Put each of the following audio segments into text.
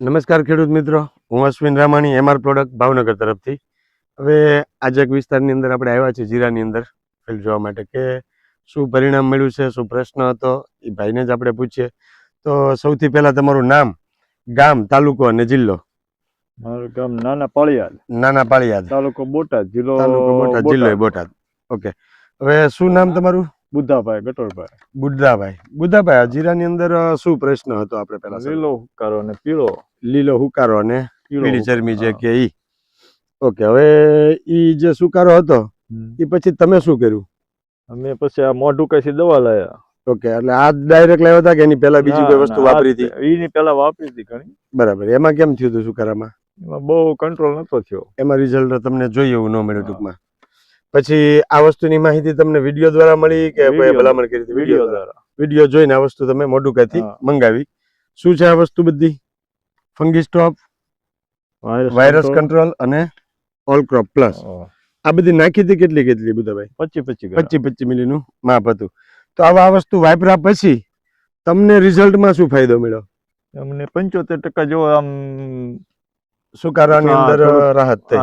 નમસ્કાર ખેડૂત મિત્રો. હું અશ્વિન રામાણી એમઆર પ્રોડક્ટ ભાવનગર તરફથી. હવે આજે એક વિસ્તારની અંદર આપણે આવ્યા છીએ જીરાની અંદર. ફિલ્ડ જોવા માટે કે શું પરિણામ મળ્યું છે શું પ્રશ્ન હતો એ ભાઈને જ આપણે પૂછીએ. તો સૌથી પહેલા તમારું નામ ગામ તાલુકો અને જિલ્લો. મારું ગામ નાના પાળિયાદ. નાના પાળિયાદ. તાલુકો બોટાદ જિલ્લો તાલુકો બોટાદ જિલ્લો બોટાદ. ઓકે. હવે શું નામ તમારું? બુદ્ધાભાઈ ગટોરભાઈ. બુદ્ધાભાઈ. બુદ્ધાભાઈ આ જીરાની અંદર શું પ્રશ્ન હતો આપણે પહેલા લીલો હુકારો અને પીળો. લીલો હુકારો અને પીળો ચરમી જે કે ઈ. ઓકે હવે ઈ જે સુકારો હતો. એ પછી તમે શું કર્યું? અમે પછી આ મોઢું કઈ દવા લાયા. ઓકે એટલે આ ડાયરેક્ટ લાવ્યા હતા કે એની પહેલા બીજી કોઈ વસ્તુ વાપરી હતી? એની પેલા વાપરી હતી ઘણી. બરાબર એમાં કેમ થયું હતું સુકારામાં? એમાં બહુ કંટ્રોલ નતો થયો. એમાં રિઝલ્ટ તમને જોઈએ એવું ન મળ્યું ટૂંકમાં. પછી આ વસ્તુની માહિતી તમને વીડિયો દ્વારા મળી કે કોઈ ભલામણ કરી હતી? વીડિયો દ્વારા. વીડિયો જોઈને આ વસ્તુ તમે મોઢુકાથી હા. મંગાવી. શું છે આ વસ્તુ બધી? ફંગી સ્ટોપ વાયરસ કંટ્રોલ અને ઓલ ક્રોપ પ્લસ. આ બધી નાખી હતી કેટલી કેટલી બુધાભાઈ પચી પચી પચી પચી મિલીનું માપ હતું. તો આવા આ વસ્તુ વાપરા પછી તમને રિઝલ્ટમાં શું ફાયદો મળ્યો? અમને પંચોતેર ટકા જો આમ સુકારાની અંદર રાહત થઈ.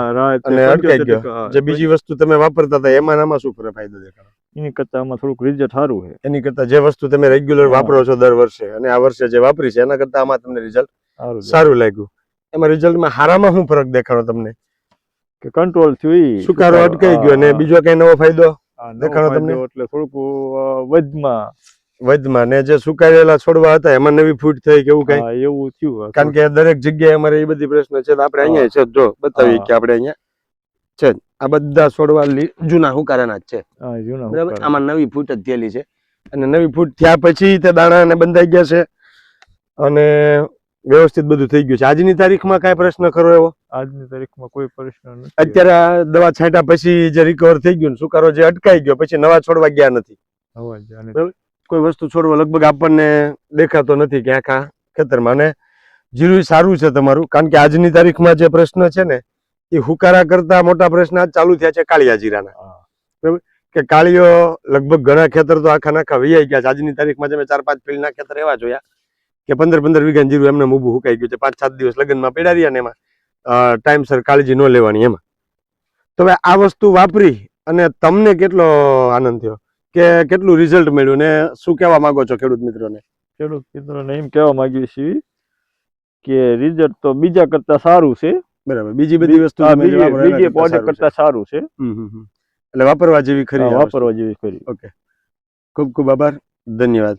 અને અટકાઈ ગયો. જે બીજી વસ્તુ તમે વાપરતા હતા એમાં આમાં શું ફરક ફાયદો દેખાડો એની કરતા આમાં થોડુંક રિઝલ્ટ સારું છે. એની કરતા જે વસ્તુ તમે રેગ્યુલર વાપરો છો દર વર્ષે અને આ વર્ષે જે વાપરી છે એના કરતા આમાં તમને રિઝલ્ટ સારું લાગ્યું. એમાં રિઝલ્ટમાં હારામાં શું ફરક દેખાડો તમને? કે કંટ્રોલ થયું સુકારો અટકાઈ ગયો અને બીજો કઈ નવો ફાયદો દેખાડો તમને? એટલે થોડુંક વધમાં. વધમાં ને જે સુકાયેલા છોડવા હતા એમાં નવી ફૂટ થઈ કે એવું કઈ? એવું થયું કારણ કે દરેક જગ્યાએ અમારે એ બધી પ્રશ્ન છે. આપણે અહીંયા છે જો બતાવીએ કે આપણે અહીંયા છે આ બધા છોડવા જૂના હુકારાના જ છે. બરાબર? આમાં નવી ફૂટ જ થયેલી છે. અને નવી ફૂટ થયા પછી તે દાણા બંધાઈ ગયા છે. અને વ્યવસ્થિત બધું થઈ ગયું છે. આજની તારીખમાં કઈ પ્રશ્ન ખરો એવો? આજની તારીખમાં કોઈ પ્રશ્ન નથી. અત્યારે દવા છાંટ્યા પછી જે રિકવર થઈ ગયું ને સુકારો જે અટકાઈ ગયો પછી નવા છોડવા ગયા નથી. હવા બરાબર. કોઈ વસ્તુ છોડવા લગભગ આપણને દેખાતો નથી કે આખા ખેતરમાં. અને જીરું સારું છે તમારું કારણ કે આજની તારીખમાં જે પ્રશ્ન છે ને એ હુકારા કરતા મોટા પ્રશ્ન આજ ચાલુ થયા છે કાળિયા જીરાના. બરાબર? કે કાળીઓ લગભગ ઘણા ખેતર તો આખા નાખા વૈયાઈ ગયા છે. આજની તારીખમાં જે મેં ચાર પાંચ ફિલ્ડના ખેતર એવા જોયા કે પંદર પંદર વીઘા જીરું એમને ઊભું હુકાઈ ગયું છે. પાંચ સાત દિવસ લગ્નમાં પડ્યા રહ્યા ને એમાં ટાઈમસર કાળજી ન લેવાની એમાં. તો આ વસ્તુ વાપરી અને તમને કેટલો આનંદ થયો? કે કેટલું રિઝલ્ટ મળ્યું ને શું કહેવા માંગો છો ખેડૂત મિત્રોને? ખેડૂત મિત્રોને એમ કહેવા માંગીએ છીએ કે રિઝલ્ટ તો બીજા કરતા સારું છે. બરાબર. બીજી બધી વસ્તુ બીજી પ્રોડક્ટ કરતા સારું છે. એટલે વાપરવા જેવી ખરી. વાપરવા જેવી ખરી. ઓકે. ખૂબ ખૂબ આભાર. ધન્યવાદ.